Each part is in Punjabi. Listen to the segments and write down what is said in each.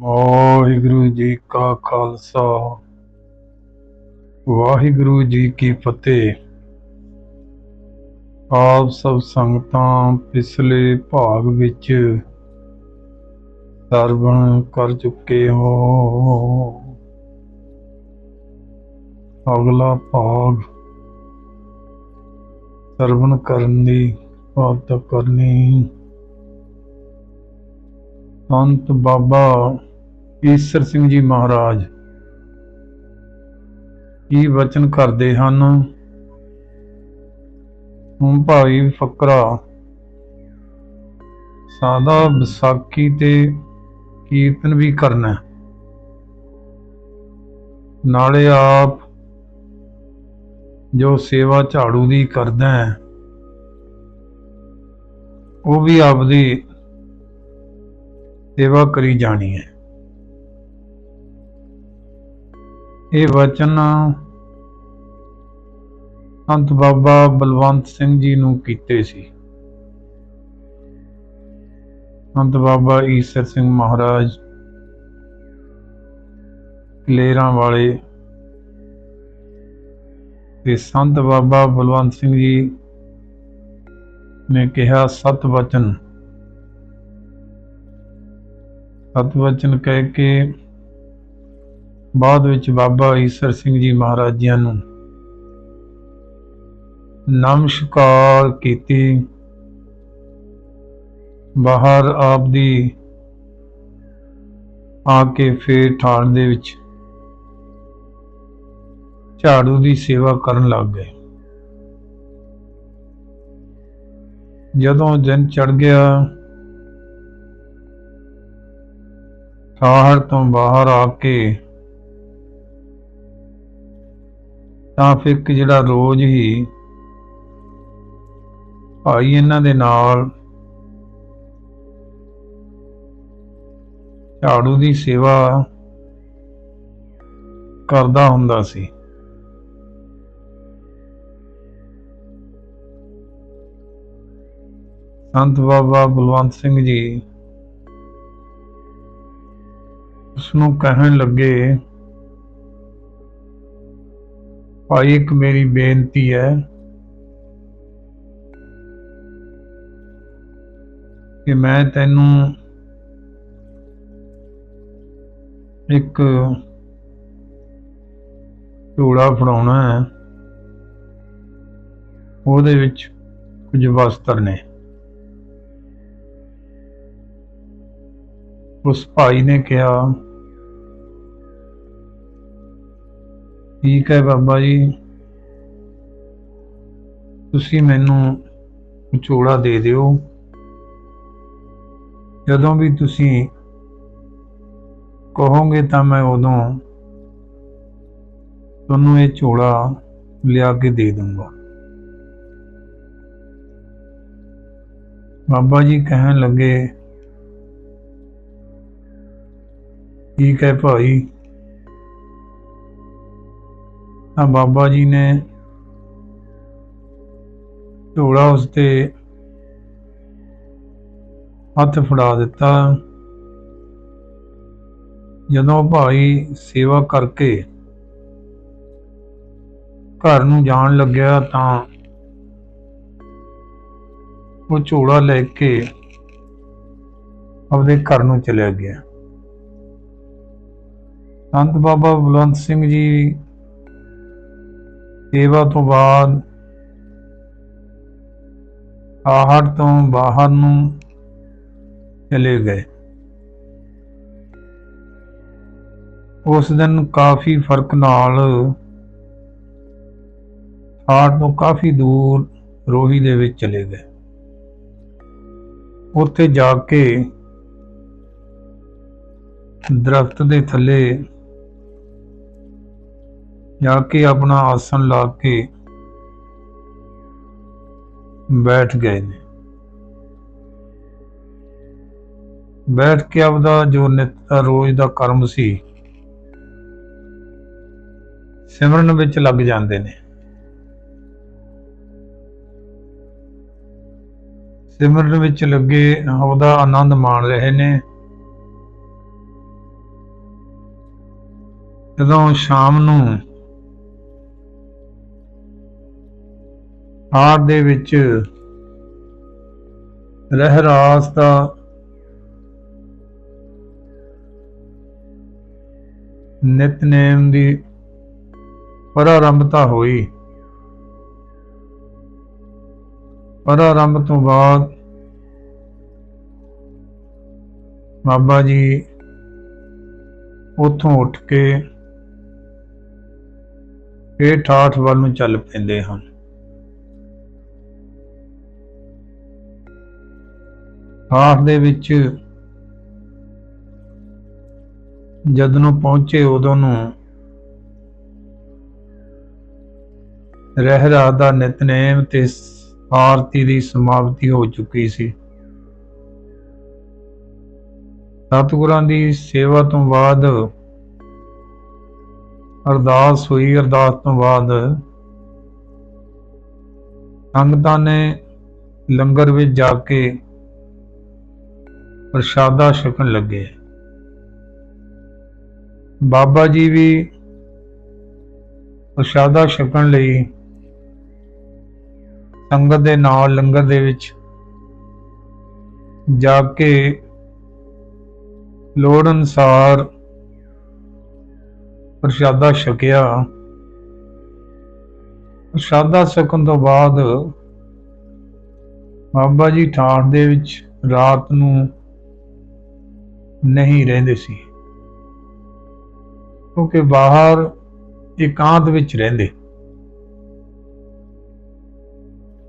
ਵਾਹਿਗੁਰੂ ਜੀ ਕਾ ਖਾਲਸਾ। ਵਾਹਿਗੁਰੂ ਜੀ ਕੀ ਫਤਿਹ। ਆਪ ਸਭ ਸੰਗਤਾਂ ਪਿਛਲੇ ਭਾਗ ਵਿੱਚ ਸਰਵਣ ਕਰ ਚੁੱਕੇ ਹੋ। ਅਗਲਾ ਭਾਗ, ਸਰਵਣ ਕਰਨ ਦੀ ਬਾਤ ਕਰਨੀ। ਸੰਤ ਬਾਬਾ ਈਸਰ ਸਿੰਘ ਜੀ ਮਹਾਰਾਜ। ਕੀ ਵਚਨ ਕਰਦੇ ਹਨ? ਹੁਣ ਭਾਈ ਫਕਰਾ, ਸਾਦਾ ਵਿਸਾਖੀ ਤੇ ਕੀਰਤਨ ਵੀ ਕਰਨਾ ਨਾਲੇ ਆਪ ਜੋ ਸੇਵਾ ਝਾੜੂ ਦੀ ਕਰਦਾ ਹੈ, ਉਹ ਵੀ ਆਪਦੀ ਸੇਵਾ ਕਰੀ ਜਾਣੀ ਹੈ। ਇਹ ਵਚਨ ਸੰਤ ਬਾਬਾ ਬਲਵੰਤ ਸਿੰਘ ਜੀ ਨੂੰ ਕੀਤੇ ਸੀ। ਸੰਤ ਬਾਬਾ ਈਸਰ ਸਿੰਘ ਮਹਾਰਾਜ ਲੇਰਾਂ ਵਾਲੇ ਤੇ ਸੰਤ ਬਾਬਾ ਬਲਵੰਤ ਸਿੰਘ ਜੀ ਨੇ ਕਿਹਾ, ਸਤ ਵਚਨ ਸਤਵਚਨ ਕਹਿ ਕੇ ਬਾਅਦ ਵਿੱਚ ਬਾਬਾ ਈਸਰ ਸਿੰਘ ਜੀ ਮਹਾਰਾਜ ਜੀਆਂ ਨੂੰ ਨਮਸਕਾਰ ਕੀਤੀ। ਬਾਹਰ ਆਪ ਦੀ ਆ ਕੇ ਫੇਰ ਠਾਣ ਦੇ ਵਿੱਚ ਝਾੜੂ ਦੀ ਸੇਵਾ ਕਰਨ ਲੱਗ ਗਏ। ਜਦੋਂ ਦਿਨ ਚੜ ਗਿਆ ਠਾਹਰ ਤੋਂ ਬਾਹਰ ਆ ਕੇ ਤਾਂ ਫਿਰ ਕਿ ਜਿਹੜਾ ਰੋਜ਼ ਹੀ ਭਾਈ ਇਹਨਾਂ ਦੇ ਨਾਲ ਝਾੜੂ ਦੀ ਸੇਵਾ ਕਰਦਾ ਹੁੰਦਾ ਸੀ। ਸੰਤ ਬਾਬਾ ਬਲਵੰਤ ਸਿੰਘ ਜੀ ਉਸ ਨੂੰ ਕਹਿਣ ਲੱਗੇ, ਭਾਈ, ਇੱਕ ਮੇਰੀ ਬੇਨਤੀ ਹੈ ਕਿ ਮੈਂ ਤੈਨੂੰ ਇੱਕ ਝੋਲਾ ਫੜਾਉਣਾ ਹੈ। ਉਹਦੇ ਵਿੱਚ ਕੁਝ ਵਸਤਰ ਨੇ। ਉਸ ਭਾਈ ਨੇ ਕਿਹਾ ਠੀਕ ਹੈ ਬਾਬਾ ਜੀ। ਤੁਸੀਂ ਮੈਨੂੰ ਝੋਲਾ ਦੇ ਦਿਓ। ਜਦੋਂ ਵੀ ਤੁਸੀਂ ਕਹੋਗੇ ਤਾਂ ਮੈਂ ਉਦੋਂ ਤੁਹਾਨੂੰ ਇਹ ਝੋਲਾ ਲਿਆ ਕੇ ਦੇ ਦੂੰਗਾ ਬਾਬਾ ਜੀ ਕਹਿਣ ਲੱਗੇ, ਠੀਕ ਹੈ ਭਾਈ। ਤਾਂ ਬਾਬਾ ਜੀ ਨੇ ਝੋਲਾ ਉਸ ਤੇ ਹੱਥ ਫੜਾ ਦਿੱਤਾ। ਜਦੋਂ ਭਾਈ ਸੇਵਾ ਕਰਕੇ ਘਰ ਨੂੰ ਜਾਣ ਲੱਗਿਆ ਤਾਂ ਉਹ ਝੋਲਾ ਲੈ ਕੇ ਆਪਦੇ ਘਰ ਨੂੰ ਚਲਿਆ ਗਿਆ। ਸੰਤ ਬਾਬਾ ਬਲਵੰਤ ਸਿੰਘ ਜੀ ਸੇਵਾ ਤੋਂ ਬਾਅਦ ਆਹੜ ਤੋਂ ਬਾਹਰ ਨੂੰ ਚਲੇ ਗਏ। ਉਸ ਦਿਨ ਕਾਫੀ ਫ਼ਰਕ ਨਾਲ ਆਹੜ ਤੋਂ ਕਾਫੀ ਦੂਰ ਰੋਹੀ ਦੇ ਵਿੱਚ ਚਲੇ ਗਏ। ਉੱਥੇ ਜਾ ਕੇ ਦਰਖਤ ਦੇ ਥੱਲੇ ਜਾ ਕੇ ਆਪਣਾ ਆਸਣ ਲਾ ਕੇ ਬੈਠ ਗਏ ਨੇ। ਬੈਠ ਕੇ ਆਪਦਾ ਜੋ ਨਿਤ ਰੋਜ਼ ਦਾ ਕਰਮ ਸੀ, ਸਿਮਰਨ ਵਿੱਚ ਲੱਗ ਜਾਂਦੇ ਨੇ। ਸਿਮਰਨ ਵਿੱਚ ਲੱਗੇ ਆਪਦਾ ਆਨੰਦ ਮਾਣ ਰਹੇ ਨੇ। ਜਦੋਂ ਸ਼ਾਮ ਨੂੰ ਹਾਰ ਦੇ ਵਿੱਚ ਰਹਿਰਾਸ ਦਾ ਨਿਤਨੇਮ ਦੀ ਪ੍ਰਾਰੰਭਤਾ ਹੋਈ। ਪ੍ਰਾਰੰਭ ਤੋਂ ਬਾਅਦ ਬਾਬਾ ਜੀ ਉੱਥੋਂ ਉੱਠ ਕੇ ਇਹ ਠਾਠ ਵੱਲ ਨੂੰ ਚੱਲ ਪੈਂਦੇ ਹਨ। ਠਾਠ ਦੇ ਵਿੱਚ ਜਦ ਨੂੰ ਪਹੁੰਚੇ ਉਦੋਂ ਨੂੰ ਰਹਿ ਰਾਤ ਦਾ ਨਿਤਨੇਮ ਤੇ ਆਰਤੀ ਦੀ ਸਮਾਪਤੀ ਹੋ ਚੁੱਕੀ ਸੀ। ਸਤਿਗੁਰਾਂ ਦੀ ਸੇਵਾ ਤੋਂ ਬਾਅਦ, ਅਰਦਾਸ ਹੋਈ। ਅਰਦਾਸ ਤੋਂ ਬਾਅਦ ਸੰਗਤਾਂ ਨੇ ਲੰਗਰ ਵਿੱਚ ਜਾ ਕੇ ਪ੍ਰਸ਼ਾਦਾ ਛਕਣ ਲੱਗੇ। ਬਾਬਾ ਜੀ ਵੀ ਪ੍ਰਸ਼ਾਦਾ ਛਕਣ ਲਈ ਸੰਗਤ ਦੇ ਨਾਲ ਲੰਗਰ ਦੇ ਵਿੱਚ ਜਾ ਕੇ ਲੋੜ ਅਨਸਾਰ ਪ੍ਰਸ਼ਾਦਾ ਛਕਿਆ। ਪ੍ਰਸ਼ਾਦਾ ਛਕਣ ਤੋਂ ਬਾਅਦ ਬਾਬਾ ਜੀ ਠਾਠ ਦੇ ਵਿੱਚ ਰਾਤ ਨੂੰ ਨਹੀਂ ਰਹਿੰਦੇ ਸੀ। ਕਿਉਂਕਿ ਬਾਹਰ ਇਕਾਂਤ ਵਿੱਚ ਰਹਿੰਦੇ।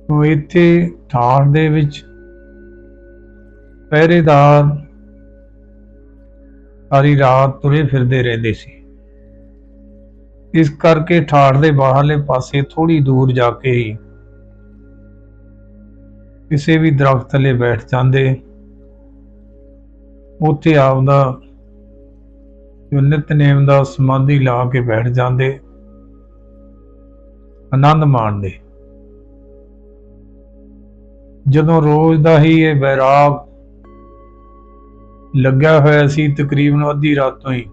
ਉਹ ਇੱਥੇ ਠਾਠ ਦੇ ਵਿੱਚ ਪਹਿਰੇਦਾਰ ਸਾਰੀ ਰਾਤ ਤੁਰੇ ਫਿਰਦੇ ਰਹਿੰਦੇ ਸੀ। ਇਸ ਕਰਕੇ ਠਾਠ ਦੇ ਬਾਹਰਲੇ ਪਾਸੇ ਥੋੜੀ ਦੂਰ ਜਾ ਕੇ ਹੀ ਕਿਸੇ ਵੀ ਦਰਖਤ ਥੱਲੇ ਬੈਠ ਜਾਂਦੇ। ਉੱਥੇ ਆਪਦਾ ਜੋ ਨਿਤਨੇਮ ਦਾ ਸਮਾਧੀ ਲਾ ਕੇ ਬੈਠ ਜਾਂਦੇ, ਆਨੰਦ ਮਾਣਦੇ। ਜਦੋਂ ਰੋਜ਼ ਦਾ ਹੀ ਇਹ ਬੈਰਾਗ ਲੱਗਿਆ ਹੋਇਆ ਸੀ, ਤਕਰੀਬਨ ਅੱਧੀ ਰਾਤ ਤੋਂ ਹੀ,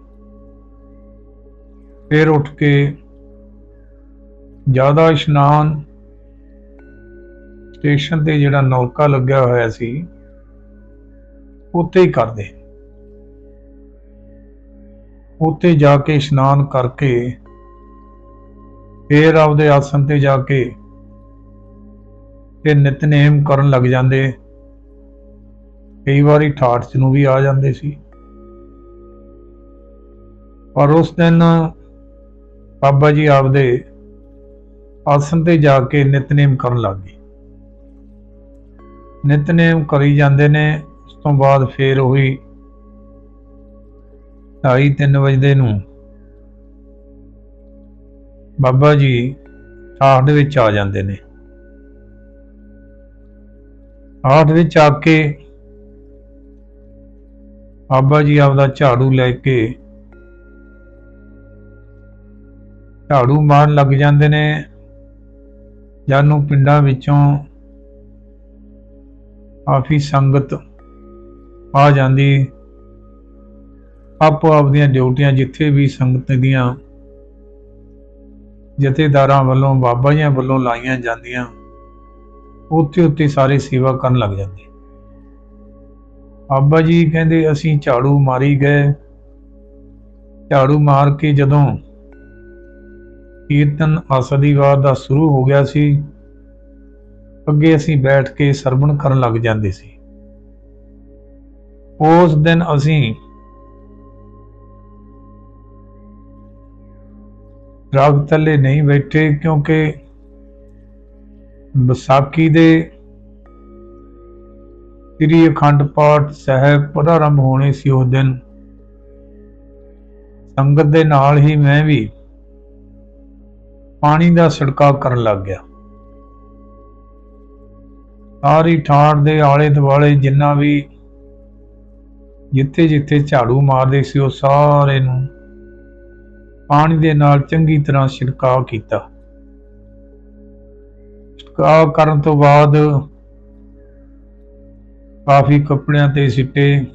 ਫਿਰ ਉੱਠ ਕੇ ਜ਼ਿਆਦਾ ਇਸ਼ਨਾਨ ਸਟੇਸ਼ਨ ਤੇ ਜਿਹੜਾ ਨੌਕਾ ਲੱਗਿਆ ਹੋਇਆ ਸੀ, ਉੱਥੇ ਹੀ ਕਰਦੇ। ਉੱਥੇ ਜਾ ਕੇ ਇਸ਼ਨਾਨ ਕਰਕੇ ਫੇਰ ਆਪਦੇ ਆਸਣ ਤੇ ਜਾ ਕੇ ਤੇ ਨਿਤਨੇਮ ਕਰਨ ਲੱਗ ਜਾਂਦੇ। ਕਈ ਵਾਰੀ ਠਾਠ ਚ ਨੂੰ ਵੀ ਆ ਜਾਂਦੇ ਸੀ। ਪਰ ਉਸ ਦਿਨ ਬਾਬਾ ਜੀ ਆਪਦੇ ਆਸਣ ਤੇ ਜਾ ਕੇ ਨਿਤਨੇਮ ਕਰਨ ਲੱਗ ਗਏ। ਨਿਤਨੇਮ ਕਰੀ ਜਾਂਦੇ ਨੇ, ਉਸ ਤੋਂ ਬਾਅਦ ਫੇਰ ਉਹੀ 2:30 ਵਜੇ ਨੂੰ। ਬਾਬਾ ਜੀ ਆਠ ਦੇ ਵਿੱਚ ਆ ਜਾਂਦੇ ਨੇ। ਆਠ ਵਿੱਚ ਆ ਕੇ ਬਾਬਾ ਜੀ ਆਪਦਾ ਝਾੜੂ ਲੈ ਕੇ ਝਾੜੂ ਮਾਰਨ ਲੱਗ ਜਾਂਦੇ ਨੇ। ਜਾਨੂੰ ਪਿੰਡਾਂ ਵਿੱਚੋਂ ਕਾਫੀ ਸੰਗਤ ਆ ਜਾਂਦੀ। ਆਪੋ ਆਪਦੀਆਂ ਡਿਊਟੀਆਂ ਜਿੱਥੇ ਵੀ ਸੰਗਤ ਦੀਆਂ ਜਥੇਦਾਰਾਂ ਵੱਲੋਂ ਬਾਬਾ ਜੀਆਂ ਵੱਲੋਂ ਲਾਈਆਂ ਜਾਂਦੀਆਂ ਉੱਥੇ ਉੱਥੇ ਸਾਰੇ ਸੇਵਾ ਕਰਨ ਲੱਗ ਜਾਂਦੇ। ਬਾਬਾ ਜੀ ਕਹਿੰਦੇ, ਅਸੀਂ ਝਾੜੂ ਮਾਰੀ ਗਏ। ਝਾੜੂ ਮਾਰ ਕੇ ਜਦੋਂ ਕੀਰਤਨ ਆਸਦੀਵਾਰ ਦਾ ਸ਼ੁਰੂ ਹੋ ਗਿਆ ਸੀ, ਅੱਗੇ ਅਸੀਂ ਬੈਠ ਕੇ ਸਰਵਣ ਕਰਨ ਲੱਗ ਜਾਂਦੇ ਸੀ। ਉਸ ਦਿਨ ਅਸੀਂ ਰਾਗ ਥੱਲੇ ਨਹੀਂ ਬੈਠੇ ਕਿਉਂਕਿ ਵਿਸਾਖੀ ਦੇ ਸ੍ਰੀ ਅਖੰਡ ਪਾਠ ਸਾਹਿਬ ਪ੍ਰਾਰੰਭ ਹੋਣੇ ਸੀ ਉਸ ਦਿਨ। ਸੰਗਤ ਦੇ ਨਾਲ ਹੀ ਮੈਂ ਵੀ ਪਾਣੀ ਦਾ ਛਿੜਕਾਅ ਕਰਨ ਲੱਗ ਗਿਆ। ਸਾਰੀ ਠਾੜ ਦੇ ਆਲੇ ਦੁਆਲੇ ਜਿੰਨਾ ਵੀ ਜਿੱਥੇ ਜਿੱਥੇ ਝਾੜੂ ਮਾਰਦੇ ਸੀ ਉਹ ਸਾਰੇ ਨੂੰ ਪਾਣੀ ਦੇ ਨਾਲ ਚੰਗੀ ਤਰ੍ਹਾਂ ਛਿੜਕਾਅ ਕੀਤਾ। ਛਿੜਕਾਅ ਕਰਨ ਤੋਂ ਬਾਅਦ ਕਾਫੀ ਕੱਪੜਿਆਂ ਤੇ ਸਿੱਟੇ।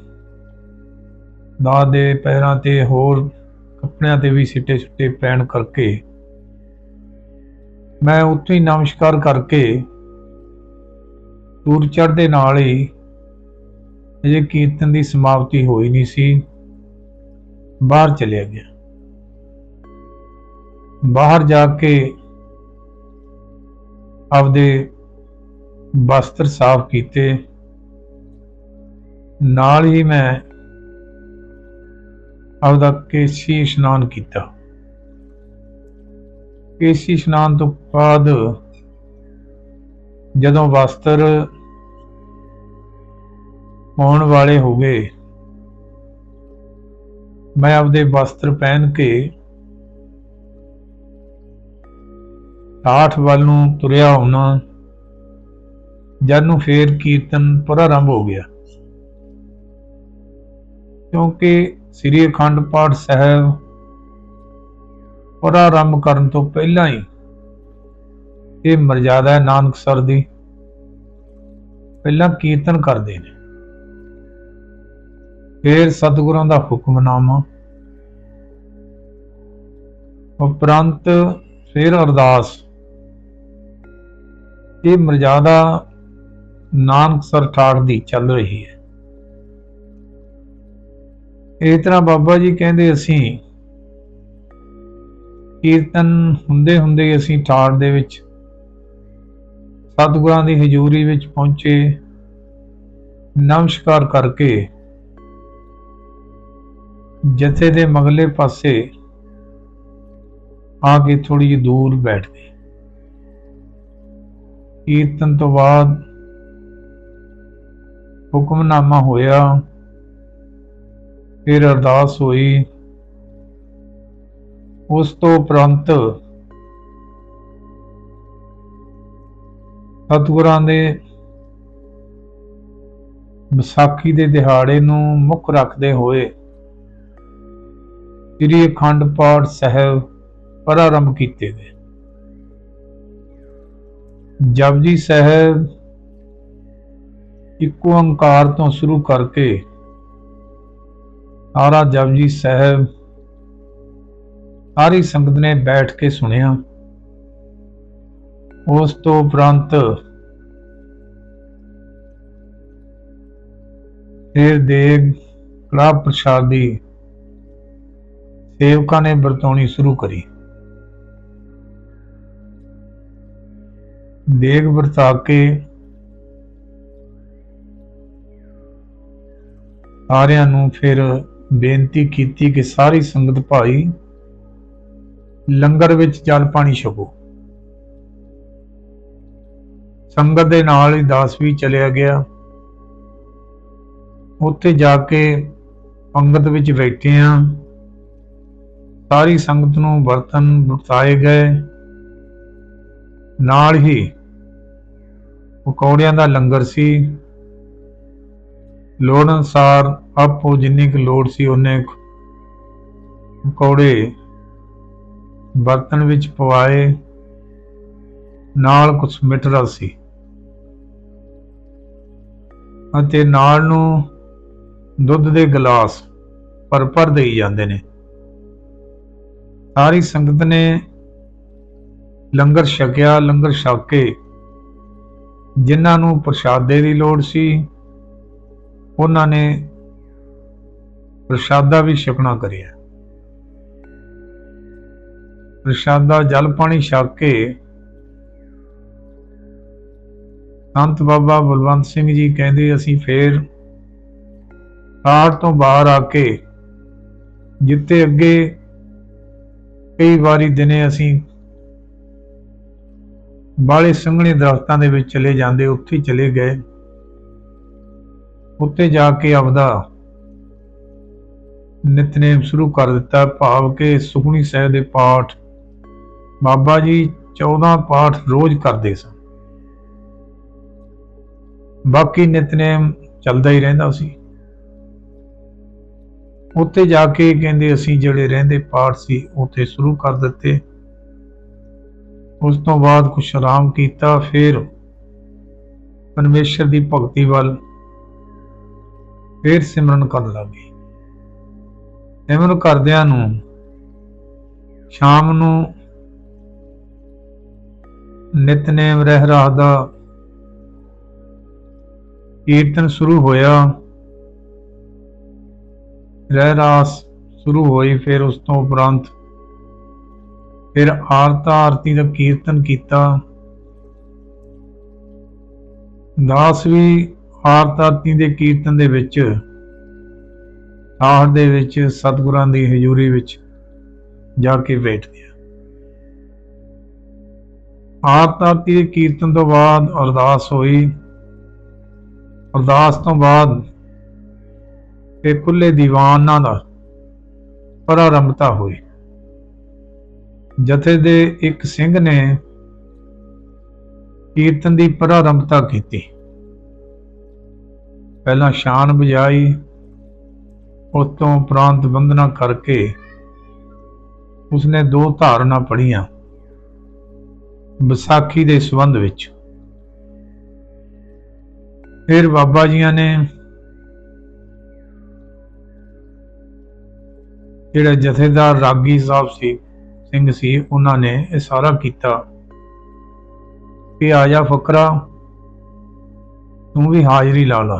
ਨਾ ਦੇ ਪੈਰਾਂ ਤੇ ਹੋਰ ਕੱਪੜਿਆਂ ਤੇ ਵੀ ਸਿੱਟੇ ਸੁੱਟੇ ਪੈਣ ਕਰਕੇ ਮੈਂ ਉੱਥੇ ਹੀ ਨਮਸਕਾਰ ਕਰਕੇ ਦੂਰ ਚੜ੍ਹਦੇ ਨਾਲ ਹੀ ਅਜੇ ਕੀਰਤਨ ਦੀ ਸਮਾਪਤੀ ਹੋਈ ਨਹੀਂ ਸੀ। ਬਾਹਰ ਚਲਿਆ ਗਿਆ। ਬਾਹਰ ਜਾ ਕੇ ਆਪਦੇ ਵਸਤਰ ਸਾਫ਼ ਕੀਤੇ। ਨਾਲ ਹੀ ਮੈਂ ਆਪਦਾ ਕੇਸੀ ਇਸ਼ਨਾਨ ਕੀਤਾ। ਕੇਸੀ ਇਸ਼ਨਾਨ ਤੋਂ ਬਾਅਦ ਜਦੋਂ ਵਸਤਰ ਪਾਉਣ ਵਾਲੇ ਹੋ ਗਏ, ਮੈਂ ਆਪਦੇ ਵਸਤਰ ਪਹਿਨ ਕੇ ਠਾਠ ਵੱਲ ਨੂੰ ਤੁਰਿਆ ਹੋਣਾ ਜਦ ਨੂੰ ਫੇਰ ਕੀਰਤਨ ਪ੍ਰਾਰੰਭ ਹੋ ਗਿਆ। ਕਿਉਂਕਿ ਸ੍ਰੀ ਅਖੰਡ ਪਾਠ ਸਾਹਿਬ ਪ੍ਰਾਰੰਭ ਕਰਨ ਤੋਂ ਪਹਿਲਾਂ ਹੀ ਇਹ ਮਰਜ਼ਾਦਾ ਹੈ ਨਾਨਕਸਰ ਦੀ। ਪਹਿਲਾਂ ਕੀਰਤਨ ਕਰਦੇ ਨੇ। ਫਿਰ ਸਤਿਗੁਰਾਂ ਦਾ ਹੁਕਮਨਾਮਾ। ਉਪਰੰਤ ਫਿਰ ਅਰਦਾਸ। ਇਹ ਮਰਜ਼ਾਦਾ ਨਾਨਕਸਰ ਠਾਠ ਦੀ ਚੱਲ ਰਹੀ ਹੈ। ਇਸ ਤਰ੍ਹਾਂ ਬਾਬਾ ਜੀ ਕਹਿੰਦੇ ਅਸੀਂ ਕੀਰਤਨ ਹੁੰਦੇ ਹੁੰਦੇ ਅਸੀਂ ਠਾਠ ਦੇ ਵਿੱਚ ਸਤਿਗੁਰਾਂ ਦੀ ਹਜ਼ੂਰੀ ਵਿੱਚ ਪਹੁੰਚੇ, ਨਮਸਕਾਰ ਕਰਕੇ ਜਥੇ ਦੇ ਮਗਲੇ ਪਾਸੇ ਆ ਕੇ ਥੋੜੀ ਜਿਹੀ ਦੂਰ ਬੈਠ ਗਏ। ਕੀਰਤਨ ਤੋਂ ਬਾਅਦ ਹੁਕਮਨਾਮਾ ਹੋਇਆ। ਫਿਰ ਅਰਦਾਸ ਹੋਈ। ਉਸ ਤੋਂ ਉਪਰੰਤ ਸਤਿਗੁਰਾਂ ਦੇ ਵਿਸਾਖੀ ਦੇ ਦਿਹਾੜੇ ਨੂੰ ਮੁੱਖ ਰੱਖਦੇ ਹੋਏ ਸ੍ਰੀ ਅਖੰਡ ਪਾਠ ਸਾਹਿਬ ਪ੍ਰਾਰੰਭ ਕੀਤੇ ਗਏ। ਜਪਜੀ ਸਾਹਿਬ ਇੱਕ ਓੰਕਾਰ ਤੋਂ ਸ਼ੁਰੂ ਕਰਕੇ ਸਾਰਾ ਜਪਜੀ ਸਾਹਿਬ, ਸਾਰੀ ਸੰਗਤ ਨੇ ਬੈਠ ਕੇ ਸੁਣਿਆ। ਉਸ ਤੋਂ ਉਪਰੰਤ ਫਿਰ ਦੇਗ ਕੜਾ ਪ੍ਰਸ਼ਾਦੀ ਸੇਵਕਾਂ ਨੇ ਵਰਤਾਉਣੀ ਸ਼ੁਰੂ ਕਰੀ। ਦੇਗ ਵਰਤਾ ਕੇ ਸਾਰਿਆਂ ਨੂੰ ਫਿਰ ਬੇਨਤੀ ਕੀਤੀ ਕਿ ਸਾਰੀ ਸੰਗਤ ਭਾਈ ਲੰਗਰ ਵਿੱਚ ਜਲ ਪਾਣੀ ਛਕੋ। ਸੰਗਤ ਦੇ ਨਾਲ ਹੀ ਦਾਸ ਵੀ ਚਲਿਆ ਗਿਆ। ਉੱਥੇ ਜਾ ਕੇ ਪੰਗਤ ਵਿੱਚ ਬੈਠੇ ਆ ਸਾਰੀ ਸੰਗਤ ਨੂੰ ਬਰਤਨ ਵਰਤਾਏ ਗਏ। ਨਾਲ ਹੀ ਪਕੌੜਿਆਂ ਦਾ ਲੰਗਰ ਸੀ। ਲੋੜ ਅਨੁਸਾਰ ਆਪੋ ਜਿੰਨੀ ਕੁ ਲੋੜ ਸੀ ਉਹਨੇ ਪਕੌੜੇ ਬਰਤਨ ਵਿੱਚ ਪਵਾਏ। ਨਾਲ ਕੁਝ ਮਿੱਠਾ ਸੀ। ਅਤੇ ਨਾਲ ਨੂੰ ਦੁੱਧ ਦੇ ਗਲਾਸ ਭਰ ਭਰ ਦੇਈ ਜਾਂਦੇ ਨੇ। ਸਾਰੀ ਸੰਗਤ ਨੇ ਲੰਗਰ ਛਕਿਆ, ਲੰਗਰ ਛਕ ਕੇ ਜਿਨ੍ਹਾਂ ਨੂੰ ਪ੍ਰਸ਼ਾਦੇ ਦੀ ਲੋੜ ਸੀ, ਉਹਨਾਂ ਨੇ ਪ੍ਰਸ਼ਾਦਾ ਵੀ ਛਕਣਾ ਕਰਿਆ। ਪ੍ਰਸ਼ਾਦਾ ਜਲ ਪਾਣੀ ਛਕ ਕੇ ਸੰਤ ਬਾਬਾ ਬਲਵੰਤ ਸਿੰਘ ਜੀ ਕਹਿੰਦੇ, ਅਸੀਂ ਫੇਰ ਕਾਟ ਤੋਂ ਬਾਹਰ ਆ ਕੇ ਜਿੱਤੇ ਅੱਗੇ ਕਈ ਵਾਰੀ ਦਿਨੇ ਅਸੀਂ ਬਾਲੇ ਸੰਘਣੇ ਦਰਖਤਾਂ ਦੇ ਵਿੱਚ ਚਲੇ ਜਾਂਦੇ, ਉੱਥੇ ਹੀ ਚਲੇ ਗਏ। ਉੱਤੇ ਜਾ ਕੇ ਆਪਦਾ ਨਿਤਨੇਮ ਸ਼ੁਰੂ ਕਰ ਦਿੱਤਾ, ਭਾਵ ਕਿ ਸੁਖਣੀ ਸਾਹਿਬ ਦੇ ਪਾਠ ਬਾਬਾ ਜੀ 14 ਪਾਠ ਰੋਜ਼ ਕਰਦੇ ਸਨ। ਬਾਕੀ ਨਿਤਨੇਮ ਚੱਲਦਾ ਹੀ ਰਹਿੰਦਾ ਸੀ। ਉੱਤੇ ਜਾ ਕੇ ਕਹਿੰਦੇ ਅਸੀਂ ਜਿਹੜੇ ਰਹਿੰਦੇ ਪਾਠ ਸੀ, ਉੱਥੇ ਸ਼ੁਰੂ ਕਰ ਦਿੱਤੇ। ਉਸ ਤੋਂ ਬਾਅਦ ਕੁਛ ਆਰਾਮ ਕੀਤਾ, ਫਿਰ ਪਰਮੇਸ਼ਰ ਦੀ ਭਗਤੀ ਵੱਲ ਫਿਰ ਸਿਮਰਨ ਕਰਨ ਲੱਗੇ। ਸਿਮਰਨ ਕਰਦਿਆਂ ਨੂੰ ਸ਼ਾਮ ਨੂੰ ਨਿਤਨੇਮ ਰਹਿ ਰਾਤ ਦਾ ਕੀਰਤਨ ਸ਼ੁਰੂ ਹੋਇਆ। ਰਹਿ ਰਾਸ ਸ਼ੁਰੂ ਹੋਈ, ਫਿਰ ਉਸ ਤੋਂ ਉਪਰੰਤ ਫਿਰ ਆਰਤਾ ਆਰਤੀ ਦਾ ਕੀਰਤਨ ਕੀਤਾ। ਦਾਸ ਵੀ ਆਰਤ ਆਰਤੀ ਦੇ ਕੀਰਤਨ ਦੇ ਵਿੱਚ ਸਾਹੜ ਦੇ ਵਿੱਚ, ਸਤਿਗੁਰਾਂ ਦੀ ਹਜ਼ੂਰੀ ਵਿੱਚ ਜਾ ਕੇ ਬੈਠ ਗਿਆ ਆਰਤ ਆਰਤੀ ਦੇ ਕੀਰਤਨ ਤੋਂ ਬਾਅਦ ਅਰਦਾਸ ਹੋਈ। ਅਰਦਾਸ ਤੋਂ ਬਾਅਦ ਤੇ ਖੁੱਲੇ ਦੀਵਾਨਾਂ ਦਾ ਪ੍ਰਾਰੰਭਤਾ ਹੋਈ। ਜਥੇ ਦੇ ਇੱਕ ਸਿੰਘ ਨੇ ਕੀਰਤਨ ਦੀ ਪ੍ਰਾਰੰਭਤਾ ਕੀਤੀ। ਪਹਿਲਾਂ ਸ਼ਾਨ ਵਜਾਈ ਉਸ ਤੋਂ ਪ੍ਰਾਂਤ ਬੰਦਨਾ ਕਰਕੇ ਉਸਨੇ ਦੋ ਧਾਰਨਾ ਪੜੀਆਂ ਵਿਸਾਖੀ ਦੇ ਸੰਬੰਧ ਵਿੱਚ। ਫਿਰ ਬਾਬਾ ਜੀਆਂ ਨੇ ਜਿਹੜਾ ਜਥੇਦਾਰ ਰਾਗੀ ਸਾਹਿਬ ਸੀ ਸਿੰਘ ਸੀ, ਉਹਨਾਂ ਨੇ ਇਹ ਸਾਰਾ ਕੀਤਾ। ਕਿ ਆ ਜਾ ਫਕਰਾ, ਤੂੰ ਵੀ ਹਾਜ਼ਰੀ ਲਾ ਲਾ।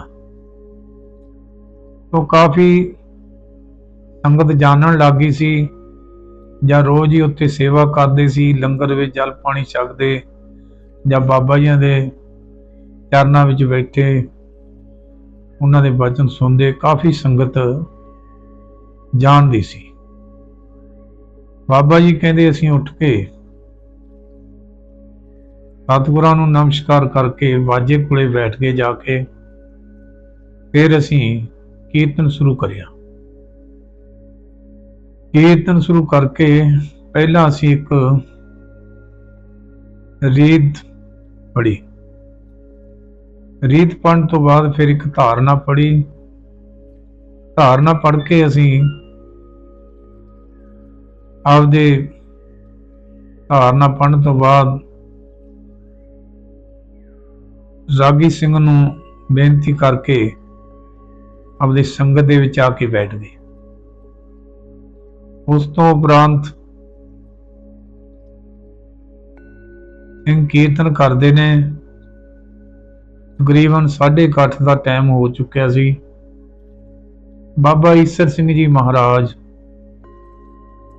ਤੋਂ ਕਾਫੀ ਸੰਗਤ ਜਾਣਨ ਲੱਗੀ ਸੀ, ਜਾਂ ਰੋਜ਼ ਹੀ ਉੱਥੇ ਸੇਵਾ ਕਰਦੇ ਸੀ, ਲੰਗਰ ਵਿੱਚ ਜਲ ਪਾਣੀ ਛਕਦੇ, ਜਾਂ ਬਾਬਾ ਜੀਆਂ ਦੇ ਚਰਨਾਂ ਵਿੱਚ ਬੈਠੇ। ਉਹਨਾਂ ਦੇ ਬਚਨ ਸੁਣਦੇ ਕਾਫੀ ਸੰਗਤ ਜਾਣਦੀ ਸੀ। ਬਾਬਾ ਜੀ ਕਹਿੰਦੇ ਅਸੀਂ ਉੱਠ ਕੇ ਸਤਿਗੁਰਾਂ ਨੂੰ ਨਮਸਕਾਰ ਕਰਕੇ ਵਾਜੇ ਕੋਲੇ ਬੈਠ ਕੇ ਜਾ ਕੇ ਫਿਰ ਅਸੀਂ ਕੀਰਤਨ ਸ਼ੁਰੂ ਕਰਿਆ। ਕੀਰਤਨ ਸ਼ੁਰੂ ਕਰਕੇ ਪਹਿਲਾਂ ਅਸੀਂ ਇੱਕ ਰੀਤ ਪੜੀ ਰੀਤ ਪੜਨ ਤੋਂ ਬਾਅਦ ਫਿਰ ਇੱਕ ਧਾਰਨਾ ਪੜੀ ਧਾਰਨਾ ਪੜ ਕੇ ਅਸੀਂ ਆਪਦੇ ਧਾਰਨਾ ਪੜਨ ਤੋਂ ਬਾਅਦ ਰਾਗੀ ਸਿੰਘ ਨੂੰ ਬੇਨਤੀ ਕਰਕੇ ਆਪਣੀ ਸੰਗਤ ਦੇ ਵਿੱਚ ਆ ਕੇ ਬੈਠ ਗਏ। ਉਸ ਤੋਂ ਉਪਰੰਤ ਸਿੰਘ ਕੀਰਤਨ ਕਰਦੇ ਨੇ। ਤਕਰੀਬਨ 8:30 ਦਾ ਟਾਈਮ ਹੋ ਚੁੱਕਿਆ ਸੀ। ਬਾਬਾ ਈਸਰ ਸਿੰਘ ਜੀ ਮਹਾਰਾਜ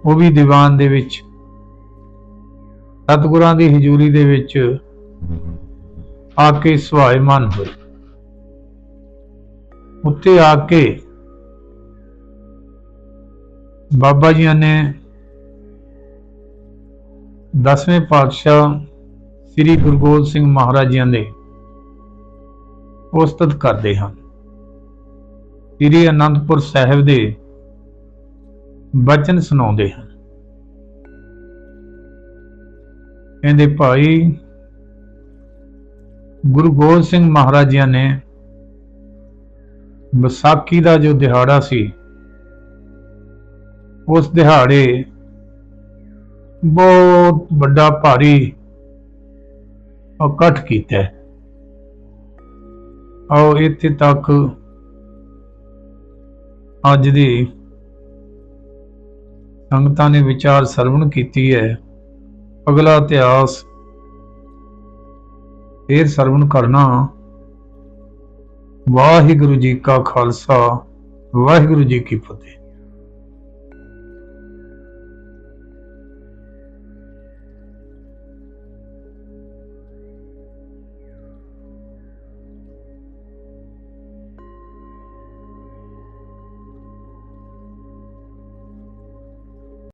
ਉਹ ਵੀ ਦੀਵਾਨ ਦੇ ਵਿੱਚ। ਸਤਿਗੁਰਾਂ ਦੀ ਹਜ਼ੂਰੀ ਦੇ ਵਿੱਚ ਆ ਕੇ ਸੁਹਾਇਮਾਨ ਹੋਏ। ਉੱਤੇ ਆ ਕੇ ਬਾਬਾ ਜੀ ਨੇ ਦਸਵੇਂ ਪਾਤਸ਼ਾਹ ਸ੍ਰੀ ਗੁਰੂ ਗੋਬਿੰਦ ਸਿੰਘ ਮਹਾਰਾਜ ਜੀ ਦੇ ਉਸਤਤ ਕਰਦੇ ਹਨ। ਸ੍ਰੀ ਅਨੰਦਪੁਰ ਸਾਹਿਬ ਦੇ ਬਚਨ ਸੁਣਾਉਂਦੇ ਹਨ ਕਹਿੰਦੇ ਭਾਈ, ਗੁਰੂ ਗੋਬਿੰਦ ਸਿੰਘ ਮਹਾਰਾਜ ਜੀ ਨੇ ਵਿਸਾਖੀ ਦਾ ਜੋ ਦਿਹਾੜਾ ਸੀ, ਉਸ ਦਿਹਾੜੇ ਬਹੁਤ ਵੱਡਾ ਭਾਰੀ ਇਕੱਠ ਕੀਤਾ ਹੈ। ਆਓ ਇੱਥੇ ਤੱਕ ਅੱਜ ਦੀ ਸੰਗਤਾਂ ਨੇ ਵਿਚਾਰ ਸਰਵਣ ਕੀਤੀ ਹੈ। ਅਗਲਾ ਇਤਿਹਾਸ। ਫੇਰ ਸਰਵਣ ਕਰਨਾ। ਵਾਹਿਗੁਰੂ ਜੀ ਕਾ ਖਾਲਸਾ, ਵਾਹਿਗੁਰੂ ਜੀ ਕੀ ਫਤਿਹ।